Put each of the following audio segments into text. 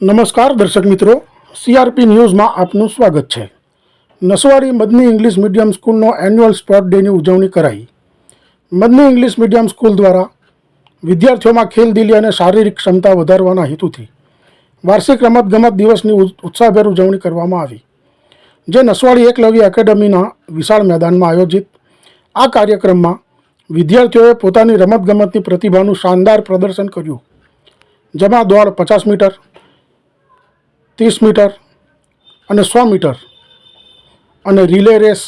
નમસ્કાર દર્શક મિત્રો સીઆરપી ન્યૂઝમાં આપનું સ્વાગત છે. નસવાડી મદની ઇંગ્લિશ મીડિયમ સ્કૂલનો એન્યુઅલ સ્પોર્ટ ડેની ઉજવણી કરાઈ. મદની ઇંગ્લિશ મીડિયમ સ્કૂલ દ્વારા વિદ્યાર્થીઓમાં ખેલદિલી અને શારીરિક ક્ષમતા વધારવાના હેતુથી વાર્ષિક રમતગમત દિવસની ઉત્સાહભેર ઉજવણી કરવામાં આવી. જે નસવાડી એકલવ્ય એકેડમીના વિશાળ મેદાનમાં આયોજિત આ કાર્યક્રમમાં વિદ્યાર્થીઓએ પોતાની રમતગમતની પ્રતિભાનું શાનદાર પ્રદર્શન કર્યું. જેમાં દોડ પચાસ મીટર ત્રીસ મીટર અને સો મીટર અને રિલે રેસ,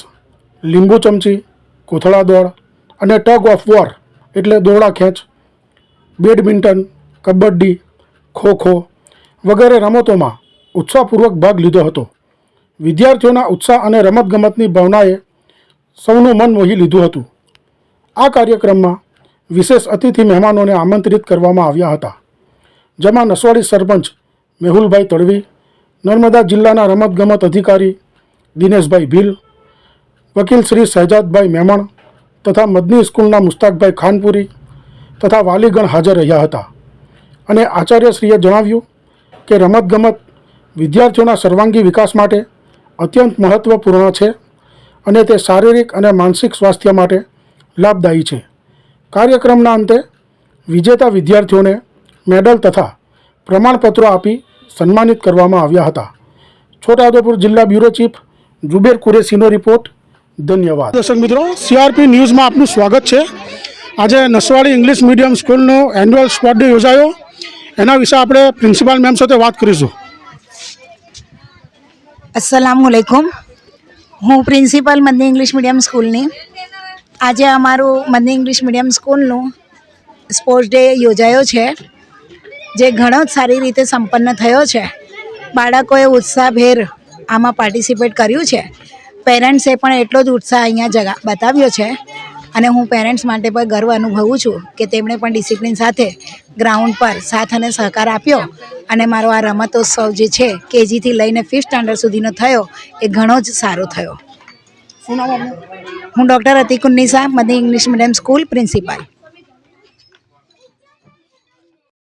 લીંબુ ચમચી, કોથળા દોડ અને ટગ ઓફ વોર એટલે દોરડા ખેંચ, બેડમિન્ટન, કબડ્ડી, ખોખો વગેરે રમતોમાં ઉત્સાહપૂર્વક ભાગ લીધો હતો. વિદ્યાર્થીઓના ઉત્સાહ અને રમતગમતની ભાવનાએ સૌનું મન મોહી લીધું હતું. આ કાર્યક્રમમાં વિશેષ અતિથિ મહેમાનોને આમંત્રિત કરવામાં આવ્યા હતા, જેમાં નસવાડી સરપંચ મેહુલભાઈ તડવી નર્મદા જિલ્લાના રમતગમત અધિકારી દિનેશભાઈ ભીલ, વકીલ શ્રી શહેજાદભાઈ મેમણ તથા મદની સ્કૂલના મુસ્તાકભાઈ ખાનપુરી તથા વાલીગણ હાજર રહ્યા હતા. અને આચાર્યશ્રીએ જણાવ્યું કે રમતગમત વિદ્યાર્થીઓના સર્વાંગી વિકાસ માટે અત્યંત મહત્ત્વપૂર્ણ છે અને તે શારીરિક અને માનસિક સ્વાસ્થ્ય માટે લાભદાયી છે. કાર્યક્રમના અંતે વિજેતા વિદ્યાર્થીઓને મેડલ તથા પ્રમાણપત્રો આપી સન્માનિત કરવામાં આવ્યા હતા. છોટાઉદેપુર જિલ્લા બ્યુરો ચીફ જુબેર કુરેશીનો રિપોર્ટ. ધન્યવાદ. દર્શક મિત્રો સીઆરપી ન્યૂઝમાં આપનું સ્વાગત છે. આજે નસવાડી ઇંગ્લિશ મીડિયમ સ્કૂલનો એન્યુઅલ સ્પોર્ટ ડે યોજાયો. એના વિશે આપણે પ્રિન્સિપાલ મેમ સાથે વાત કરીશું. અસલામુઅલૈકુમ હું પ્રિન્સિપાલ મંદિર ઇંગ્લિશ મીડિયમ સ્કૂલની. આજે અમારું મંદિર ઇંગ્લિશ મીડિયમ સ્કૂલનું સ્પોર્ટ્સ ડે યોજાયો છે. જે ઘણો જ સારી રીતે સંપન્ન થયો છે. બાળકોએ ઉત્સાહભેર આમાં પાર્ટિસિપેટ કર્યું છે. પેરેન્ટ્સે પણ એટલો જ ઉત્સાહ અહીંયા જગા બતાવ્યો છે. અને હું પેરેન્ટ્સ માટે પણ ગર્વ અનુભવું છું કે તેમણે પણ ડિસિપ્લિન સાથે ગ્રાઉન્ડ પર સાથ અને સહકાર આપ્યો. અને મારો આ રમતોત્સવ જે છે કેજીથી લઈને ફિફ્થ સ્ટાન્ડર્ડ સુધીનો થયો એ ઘણો જ સારો થયો. હું doctor Atikunnisa Madni English medium school principal